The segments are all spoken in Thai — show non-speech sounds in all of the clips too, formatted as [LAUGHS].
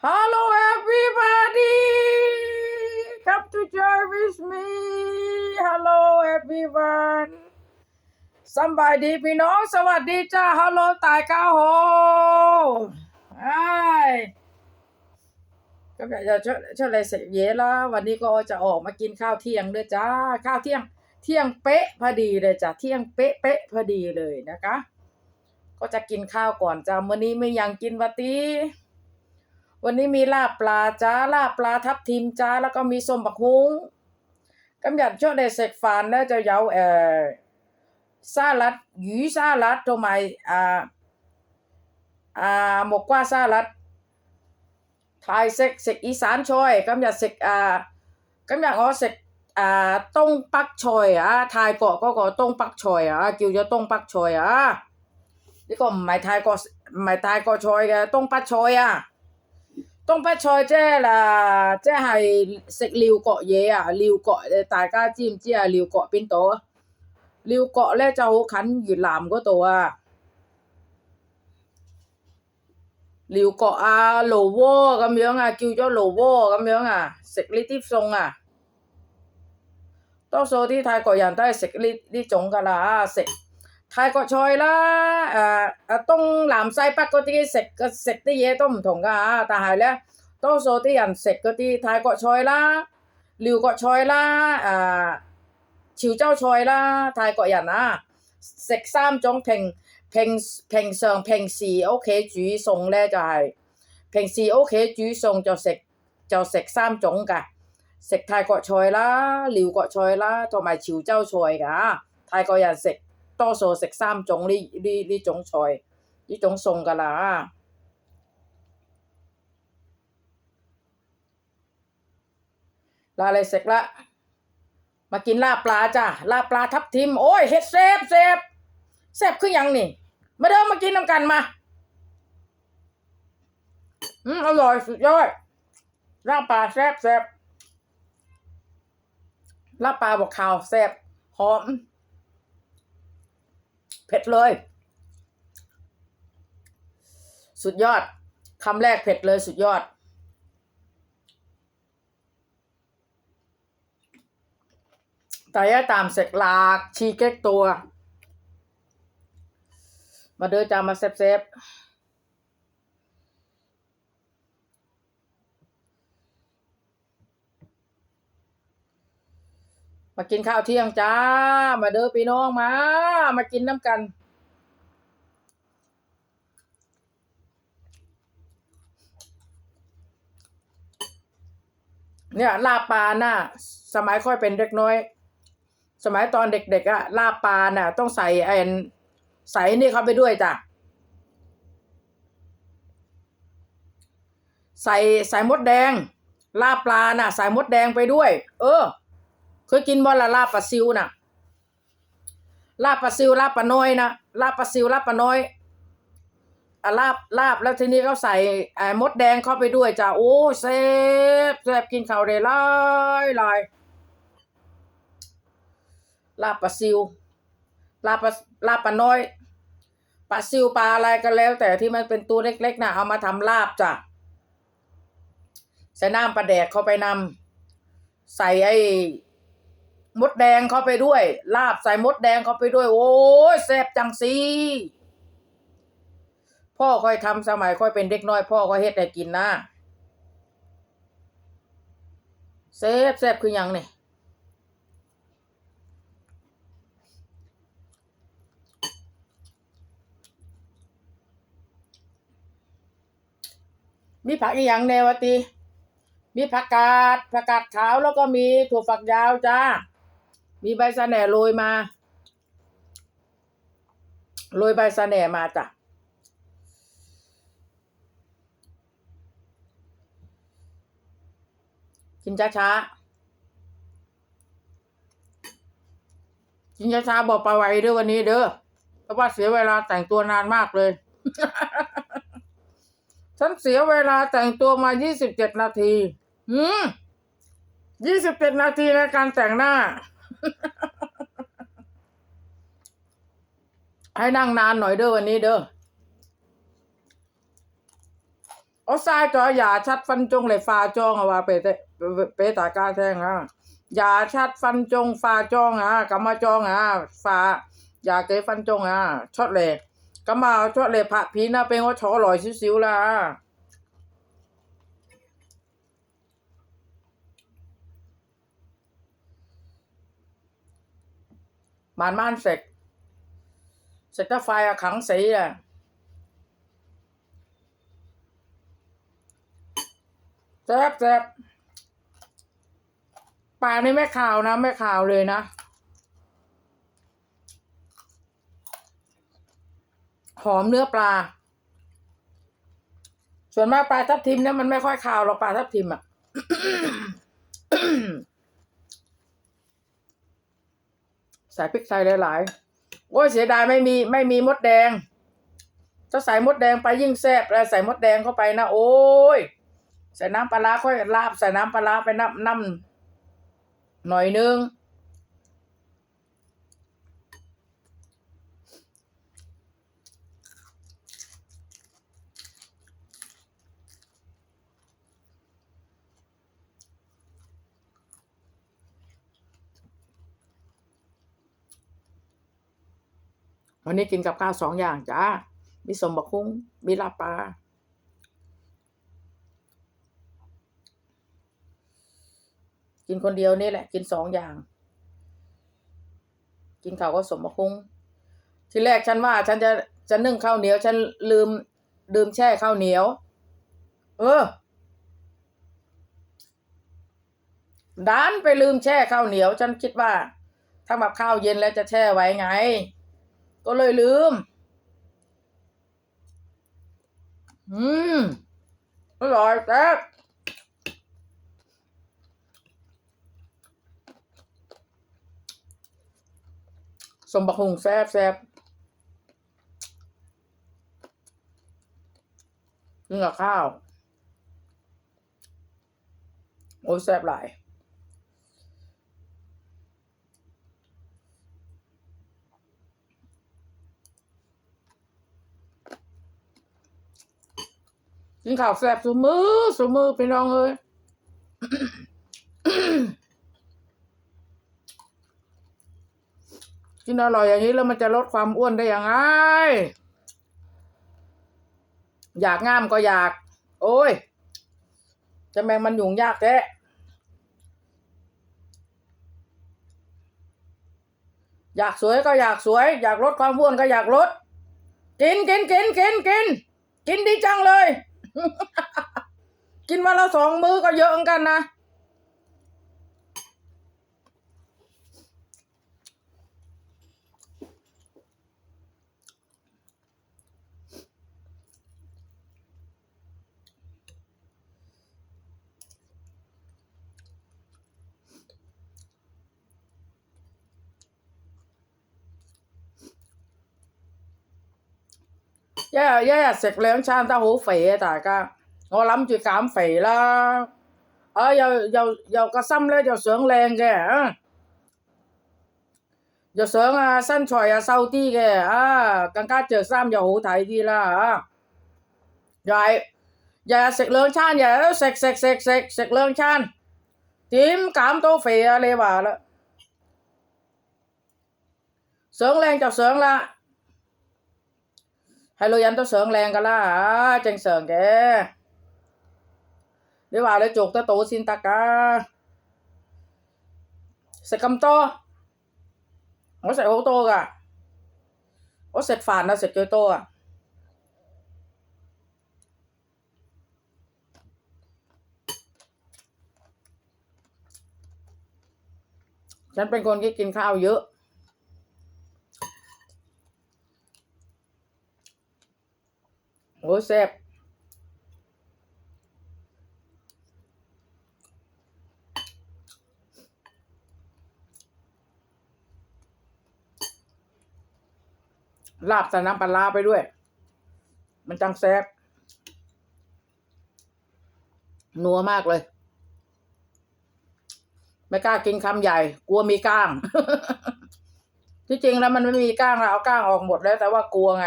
Hello, everybody. Come to join with me. Hello, everyone. สบายดีพี่น้อง สวัสดีจ้า ฮัลโหลตายก้าโหไอ้ก็อยากจะช่วยช่วยอะไรเสร็จเยละวันนี้ก็จะออกมากินข้าวเที่ยงด้วยจ้า ข้าวเที่ยง เที่ยงเป๊ะพอดีเลยจ้ะ เที่ยงเป๊ะเป๊ะพอดีเลยนะคะ ก็จะกินข้าวก่อนจ้ามื้อนี้ไม่ยังกินวัตี วันนี้มีลาบปลาจ้าลาบปลาทับทิมจ้าแล้วก็มีส้มบักฮุ้งกำยัดช่วงเดเสกฟานแล้วจะเยาเอ่อซาลัดหยูซาลัดตัวใหม่อ่าอ่าหมกกว่าซาลัดไทยเสกเสกอีสานช่อยกำยัดเสกอ่ากำยัดอ๋อเสกอ่าต้งปักชอยอ่ะไทยเกาะก็เกาะต้งปักชอยอ่ะจิวจะต้งปักชอยอ่ะนี่ก็หมายไทยก็หมายไทยก็ชอยกะต้งปักชอยอ่ะ 東北菜即係啦，即係食廖角嘢啊！廖角誒，大家知唔知啊？廖角邊度啊？廖角咧就好近越南嗰度啊！廖角啊、蘆窩咁樣啊，叫咗蘆窩咁樣啊，食呢啲餸啊！多數啲泰國人都係食呢呢種㗎啦啊，食 泰國菜啦，誒、誒東南西北嗰啲食嘅食啲嘢都唔同㗎嚇，但係咧多數啲人食嗰啲泰國菜啦、寮國菜啦、誒、潮州菜啦，泰國人啊食三種平平平常平時屋企煮餸咧就係、平時屋企煮餸就食就食三種㗎，食泰國菜啦、寮國菜啦，同埋潮州菜㗎，泰國人食。 多数食三种呢呢呢种菜呢种餸㗎啦。嗱嚟食啦，มากินลาบปลาจ้ะลาบปลาทับทิม โอ้ยเฮ็ดแซ่บแซ่บแซ่บคือหยังนี่ มาเด้อมากินน้ำกันมา อืมอร่อยสุดยอดลาบปลาแซ่บแซ่บลาบปลาบอกข่าวแซ่บหอม เผ็ดเลย สุดยอดคำแรกเผ็ดเลยสุดยอดแต่ยาตามเสกลากชีเก๊กตัว มาเดินจามาเซฟเซฟ มากินข้าวเที่ยงจ้า มาเด้อพี่น้องมา มากินน้ำกัน เนี่ยลาปลาน่ะ สมัยค่อยเป็นเด็กน้อย สมัยตอนเด็กๆอะลาปลาน่ะ ต้องใส่ไอ้ใส่นี่เข้าไปด้วยจ้ะใส่ใส่มดแดง ลาปลาน่ะ ใส่มดแดงไปด้วย เออ เคยกินบ่ละลาบปลาซิวน่ะลาบปลาซิวลาบปลาน้อยนะลาบปลาซิวลาบปลาน้อยอะลาบลาบแล้วทีนี้เขาใส่ไอ้มดแดงเข้าไปด้วยจ้ะโอ้แซ่บแซ่บกินข้าวได้หลายหลายลาบปลาซิวลาบปลาลาบปลาน้อยปลาซิวปลาอะไรก็แล้ว แต่ที่มันเป็นตัวเล็กๆน่ะเอามาทำลาบจ้ะใส่น้ำปลาแดกเข้าไปนำใส่ไอ้ มดแดงเข้าไปด้วย ลาบใส่มดแดงเข้าไปด้วย โอ้ยแซ่บจังสิพ่อค่อยทำสมัยค่อยเป็นเด็กน้อย พ่อก็เฮ็ดให้กินนะแซ่บแซ่บคือหยังนี่มีผักอีหยังแนวติมีผักกาดผักกาดขาวแล้วก็มีถั่วฝักยาวจ้า มีใบสะแหน่โรยมา โรยใบสะแหน่มาจ้ะ กินช้าๆกินช้าๆบอกไปไวเด้อวันนี้เด้อ เพราะว่าเสียเวลาแต่งตัวนานมากเลย ฉันเสียเวลาแต่งตัวมายี่สิบเจ็ดนาที อืมยี่สิบเจ็ดนาทีในการแต่งหน้า ให้นั่งนานหน่อยเด้อวันนี้เด้อโอ้ทรายจออย่าชัดฟันจงเลยฟาจองอะว่าเปเตเปตากาแทงอะอย่าชัดฟันจงฟาจองอะกำมาจองอะฟาอย่าเกยฟันจงอะชดเลยกำมาชดเลยพระพีนะเป็นว่าชอลอยซิวๆละ มานม่านเสร็จเสร็จก็ไฟขังสีอะแซ่บแซ่บปลานี่ไม่ขาวนะ ไม่ขาวเลยนะ หอมเนื้อปลา ส่วนมากปลาทับทิมเนี่ยมันไม่ค่อยขาวหรอกปลาทับทิมอะ ส่พริกไทยหลายๆ โอ้ยเสียดายไม่มีไม่มีมดแดง ถ้าใส่มดแดงไปยิ่งแซ่บแล้วใส่มดแดงเข้าไปนะ โอ้ย ใส่น้ำปลาร้าค่อยลาบใส่น้ำปลาร้าไปน้ำน้ำหน่อยนึง วันนี้กินกับข้าวสองอย่างจ้า มีสมบักคุ้ง มีลาบปลา กินคนเดียวนี่แหละ กินสองอย่าง กินข้าวก็สมบักคุ้ง ทีแรกฉันว่า ฉันจะจะนึ่งข้าวเหนียว ฉันลืมลืมแช่ข้าวเหนียว เออดันไปลืมแช่ข้าวเหนียว ฉันคิดว่าถ้าแบบข้าวเย็นแล้วจะแช่ไว้ไง ก็เลยลืม อืม อร่อยแซ่บสมบักหุงแซ่บแซ่บกินกับข้าว โอ้ยแซ่บหลาย กินข้าวแซ่บสุมือสุมือพี่น้องเอ้ยกินอร่อยอย่างนี้แล้วมันจะลดความอ้วนได้ยังไง อยากงามก็อยาก โอ้ย จะแมงมันยุ่งยากแท้อยากสวยก็อยากสวย อยากลดความอ้วนก็อยากลด กินกินกินกินกินกินดีจังเลย กินมาละสองมื้อก็เยอะเหมือนกันนะ 一日一日食兩餐都好肥啊！大家，我諗住減肥啦，啊又又又個心咧就想靚嘅啊，又想啊身材又瘦啲嘅啊，更加着衫又好睇啲啦啊，又係日日食兩餐，日日都食食食食食兩餐，點減到肥啊？你話啦，想靚就想啦。 係女人都想靚噶啦嚇，正常嘅。你話你做得到先得噶，食咁多，我食好多噶，我食飯啊食最多啊。ฉันเป็นคนที่กินข้าวเยอะ แซ่บลาบใส่น้ำปลาร้าไปด้วย มันจังแซ่บนัวมากเลย ไม่กล้ากินคำใหญ่ กลัวมีก้าง ที่จริงแล้วมันไม่มีก้างเราเอาก้างออกหมดแล้ว แต่ว่ากลัวไง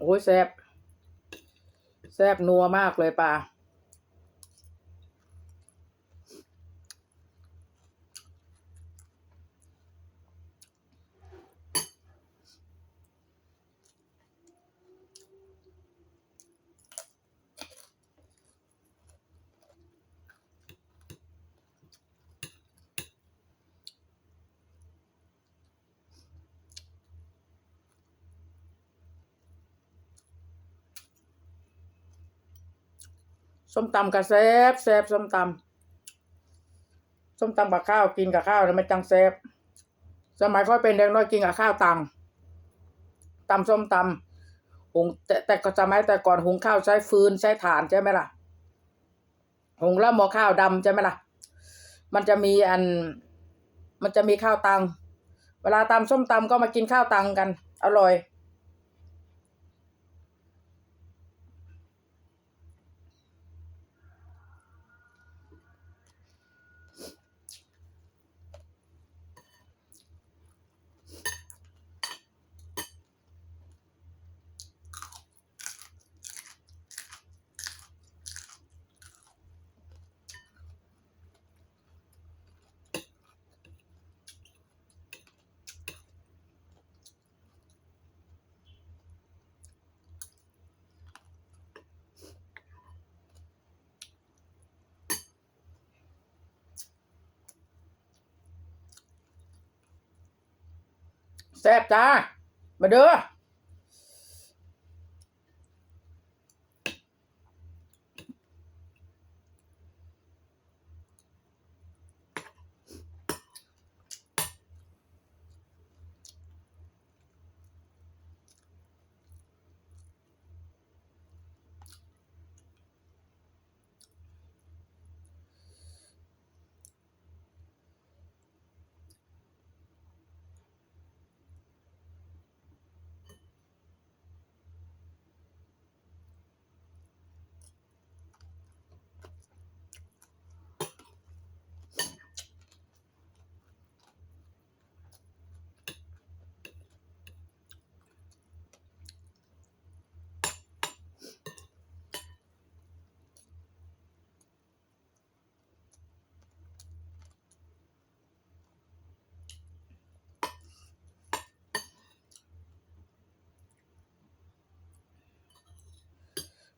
โอ้ยแซ่บแซ่บนัวมากเลยปลา ส้มตำกับแซบแซบส้มตำส้มตำกับข้าวกินกับข้าวแล้วไม่จังแซบสมัยค่อยเป็นเด็กน้อยกินกับข้าวตังตำส้มตำหุงแต่แต่ก็สมัยแต่ก่อนหุงข้าวใช้ฟืนใช้ถ่านใช่ไหมล่ะหุงแล้วหม้อข้าวดำใช่ไหมล่ะ มันจะมีอัน มันจะมีข้าวตัง เวลาตำส้มตำก็มากินข้าวตังกัน อร่อย แซ่บจ้า มาเด้อ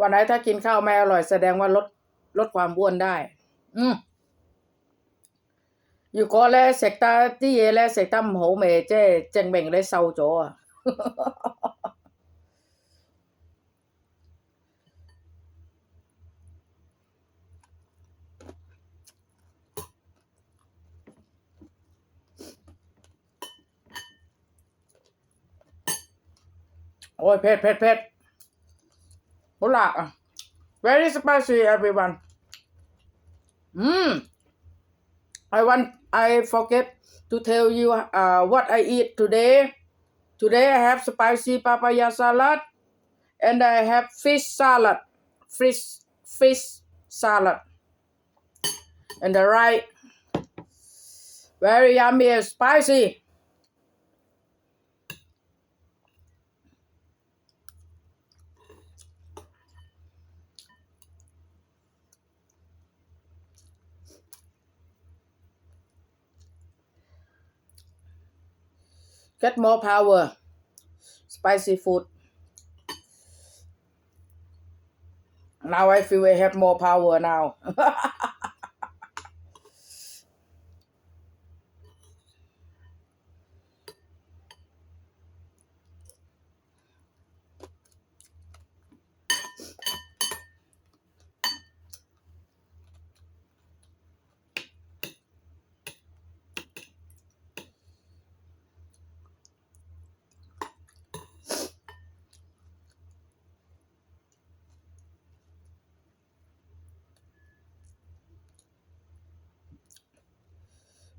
วันไหนถ้ากินข้าวไม่อร่อยแสดงว่าลดลดความอ้วนได้ อืมอยู่ก็แล้วเสกตาที่เยแล้วเสกตั้มโหเมเจ้เจงเบ่งเลยเศร้าโจอะโอ้ยเพ็ดเพ็ดเพ็ด Hola. Very spicy, everyone. Mmm. I want. I forget to tell you uh, what I eat today. Today I have spicy papaya salad, and I have fish salad, fish fish salad, and the right. Very yummy and spicy. Get more power. Spicy food. Now I feel I have more power now. [LAUGHS]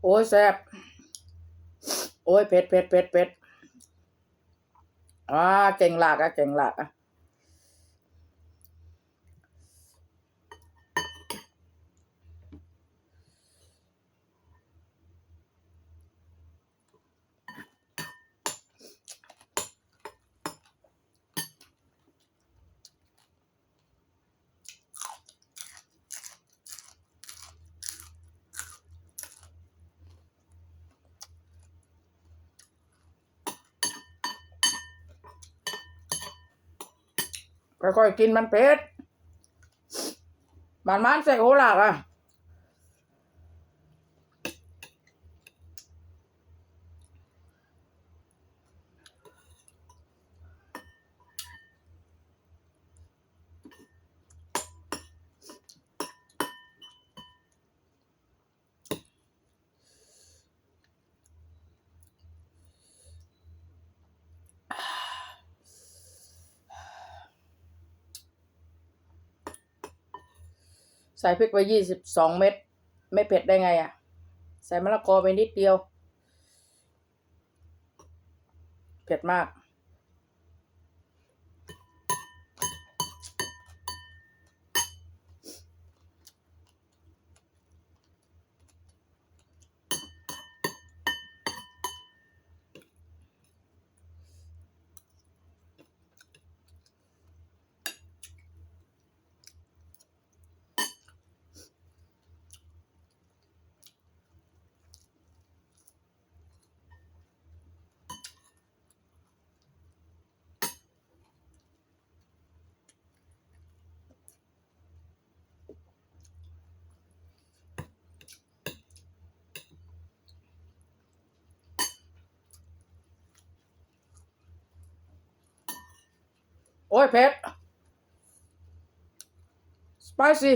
โอ้ยแซ่บโอ้ยเผ็ดเผ็ดเผ็ดเผ็ดอ่าเก่งหลักอะเก่งหลักอะ ค่อยๆกินมันเผ็ดบานมันใส่โหหลากอะ ใส่พริกไปยี่สิบสองเม็ดไม่เผ็ดได้ไงอะ ใส่มะละกอไปนิดเดียว เผ็ดมาก อ้ยเผ็ด spicy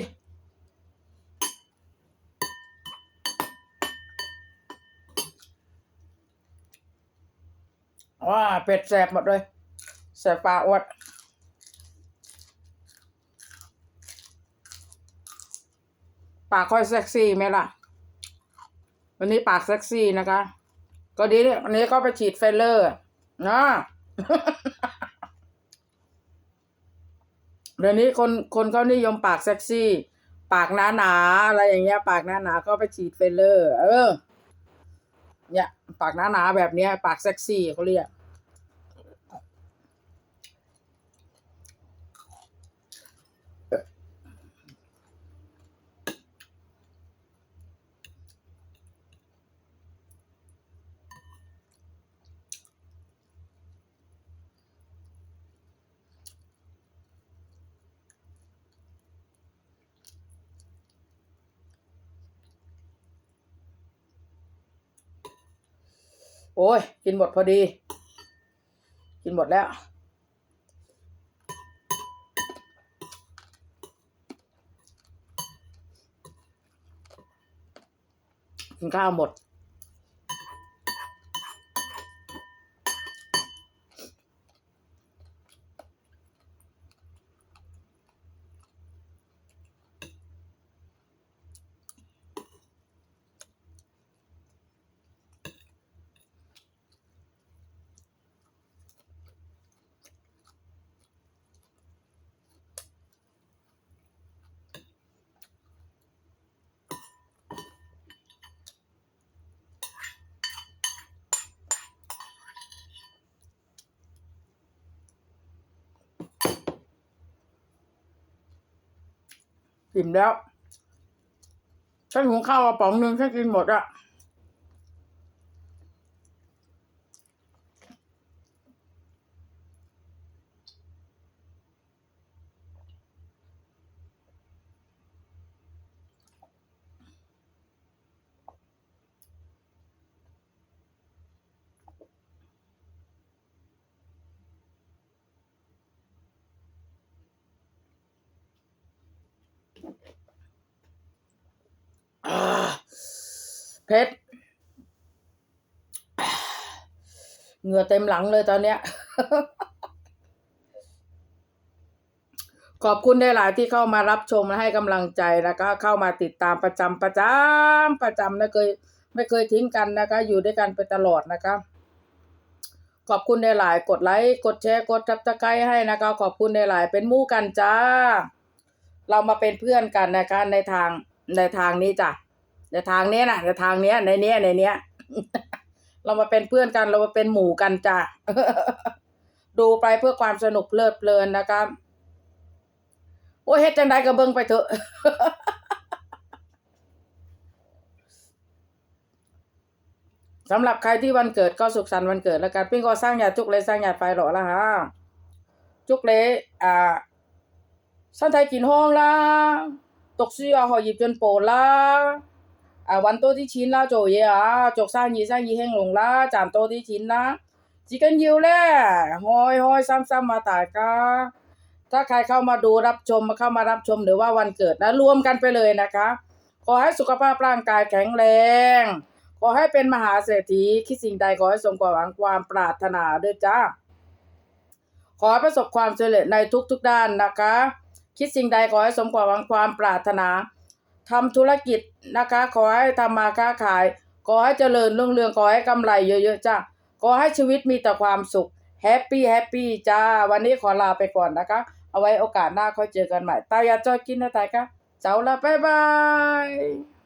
ว้าเผ็ดแสบหมดเลยแสบปากอวดปากค่อยเซ็กซี่ไหมล่ะ วันนี้ปากเซ็กซี่นะคะ ก็ดีนี่วันนี้ก็ไปฉีดไฟลเลอร์นะ เดี๋ยวนี้คนคนเขานิยมปากเซ็กซี่ ปากหนาหนาๆอะไรอย่างเงี้ย ปากหนาหนาก็ไปฉีดเฟลเลอร์ เออ เนี่ย ปากหนาหนาๆแบบเนี้ย ปากเซ็กซี่เขาเรียก โอ้ย กินหมดพอดี กินหมดแล้ว กินข้าวหมด อิ่มแล้วฉันหุงข้าวกระป๋องหนึ่งฉันกินหมดอะ อ่าเผ็ดเหงื่อเต็มหลังเลยตอนเนี้ย ขอบคุณได้หลายที่เข้ามารับชมและให้กำลังใจแล้วก็เข้ามาติดตามประจำประจำประจำนะเคยไม่เคยทิ้งกันนะคะ อยู่ด้วยกันไปตลอดนะคะขอบคุณได้หลาย กดไลค์ กดแชร์ กดทับตะไคร้ให้นะคะ ขอบคุณได้หลาย เป็นมู่กันจ้า เรามาเป็นเพื่อนกันนะคะในทางในทางนี้จ้ะในทางนี้นะในทางเนี้ยในเนี้ยในเนี้ย เรามาเป็นเพื่อนกันเรามาเป็นหมู่กันจ้ะดูไปเพื่อความสนุกเพลิดเพลินนะคะโอ้ยเฮ็ดจังใดก็เบิ่งไปเถอะสำหรับใครที่วันเกิดก็สุขสันต์วันเกิดแล้วกัน ปิ้งก็สร้างหยาดจุกเลยสร้างหยาดไฟหล่อละฮะจุกเลยอ่า 身体健康啦，读书啊学业进步啦，啊揾多啲钱啦，做嘢啊，做生意生意兴隆啦，赚多啲钱啦。至紧要咧开开心心มา大家 ถ้าใครเข้ามาดูรับชมมาเข้ามารับชมหรือว่าวันเกิดนะรวมกันไปเลยนะคะ ขอให้สุขภาพร่างกายแข็งแรง ขอให้เป็นมหาเศรษฐีคิดสิ่งใดขอให้สมความหวังความปรารถนาด้วยจ้า ขอให้ประสบความสำเร็จในทุกๆด้านนะคะ คิดสิ่งใดขอให้สมความหวังความปรารถนาทำธุรกิจนะคะ ขอให้ทำมาค้าขาย ขอให้เจริญรุ่งเรืองขอให้กำไรเยอะๆจ้าขอให้ชีวิตมีแต่ความสุขแฮปปี้แฮปปี้จ้า วันนี้ขอลาไปก่อนนะคะ เอาไว้โอกาสหน้าค่อยเจอกันใหม่ตายาจอยกินนะตายคะเจ้าละบ๊ายบาย